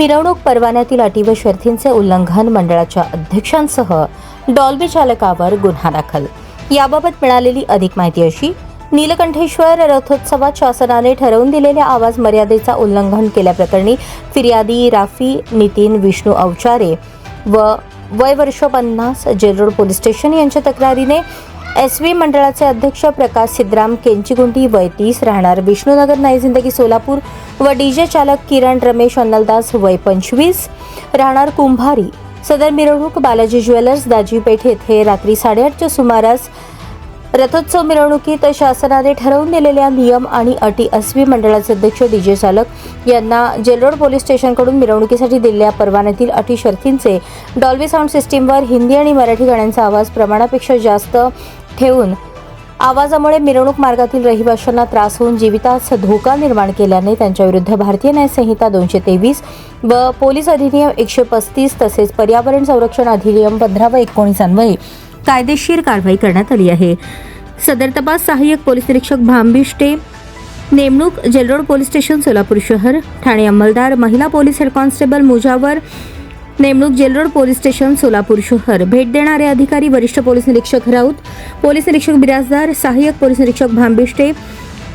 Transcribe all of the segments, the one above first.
मिरवणूक परवान्यातील अटी व शर्थींचे उल्लंघन मंडळाच्या अध्यक्षांसह डॉल्बी चालकावर गुन्हा दाखल. याबाबत मिळालेली अधिक माहिती अशी नीलकंठेश्वर रथोत्सवात शासनाने ठरवून दिलेल्या आवाज मर्यादेचा उल्लंघन केल्याप्रकरणी फिर्यादी राफी नितीन विष्णू अवचारे व वय वर्ष पन्नास जेलरोड पोलीस स्टेशन यांच्या तक्रारीने एस व्ही मंडळाचे अध्यक्ष प्रकाश सिद्धराम केंचीगुंडी वय तीस राहणार विष्णुनगर नाई जिंदगी सोलापूर व डीजे चालक किरण रमेश अन्नलदास वय पंचवीस राहणार कुंभारी. सदर मिरवणूक बालाजी ज्वेलर्स दाजीपेठ येथे रात्री साडेआठच्या सुमारास रथोत्सव मिरवणुकीत शासनाने ठरवून दिलेल्या नियम आणि अटी अस्वी मंडळाचे अध्यक्ष डीजे चालक यांना जेलरोड पोलीस स्टेशनकडून मिरवणुकीसाठी दिलेल्या परवान्यातील अटी शर्थींचे डॉल्बी साऊंड सिस्टीमवर हिंदी आणि मराठी गाण्यांचा आवाज प्रमाणापेक्षा जास्त ठेवून आवाजामुळे मिरवणूक मार्गातील रहिवाशांना त्रास होऊन जीवितास धोका निर्माण केल्याने त्यांच्याविरुद्ध भारतीय न्यायसंहिता दोनशे तेवीस व पोलीस अधिनियम एकशे पस्तीस तसेच पर्यावरण संरक्षण अधिनियम पंधरा व एकोणीस अन्वये कायदेशीर कारवाई करण्यात आली आहे. सदर तपास सहाय्यक पोलीस निरीक्षक भांबिष्टे नेमणूक जेलरोड पोलीस स्टेशन सोलापूर शहर ठाणे अंमलदार महिला पोलीस हेड कॉन्स्टेबल मुजावर नेमणूक जेलरोड पोलीस स्टेशन सोलापूर शहर. भेट देणारे अधिकारी वरिष्ठ पोलीस निरीक्षक राऊत पोलीस निरीक्षक बिराजदार सहाय्यक पोलीस निरीक्षक भांबिष्टे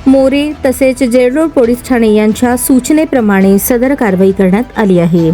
मोरे तसेच जेलरोड पोलीस ठाणे यांच्या सूचनेप्रमाणे सदर कारवाई करण्यात आली आहे.